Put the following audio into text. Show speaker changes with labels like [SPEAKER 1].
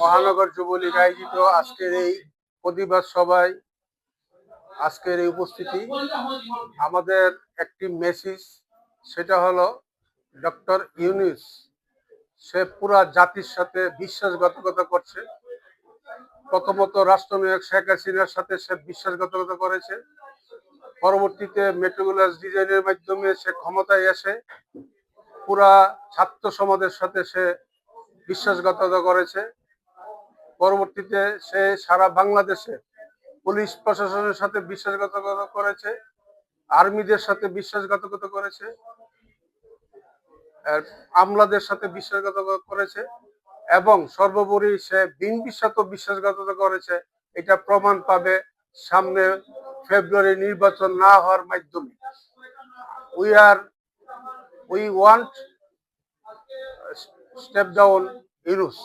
[SPEAKER 1] মহানগর যুবলীগ আয়োজিত আজকের এই প্রতিবাদ সভায় আজকের এই উপস্থিতি। আমাদের একটি মেসেজ সেটা হলো, ডক্টর ইউনিস, সে পুরা জাতির সাথে বিশ্বাসঘাতকতা করছে। প্রথমত রাষ্ট্রনায়ক শেখ হাসিনার সাথে সে বিশ্বাসঘাতকতা করেছে। পরবর্তীতে মেট্রোগুলাস ডিজাইনের মাধ্যমে সে ক্ষমতায় এসে পুরা ছাত্র সমাজের সাথে সে বিশ্বাসঘাতকতা করেছে। পরবর্তীতে সে সারা বাংলাদেশে পুলিশ প্রশাসনের সাথে বিশ্বাসঘাতকতা করেছে, আর্মিদের সাথে বিশ্বাসঘাতকতা করেছে আমলাদের সাথে বিশ্বাসঘাতকতা করেছে এবং সর্বোপরি সে বিএনপির সাথে বিশ্বাসঘাতকতা করেছে। এটা প্রমাণ পাবে সামনে ফেব্রুয়ারি নির্বাচন না হওয়ার মাধ্যমে। We are we want step down Yunus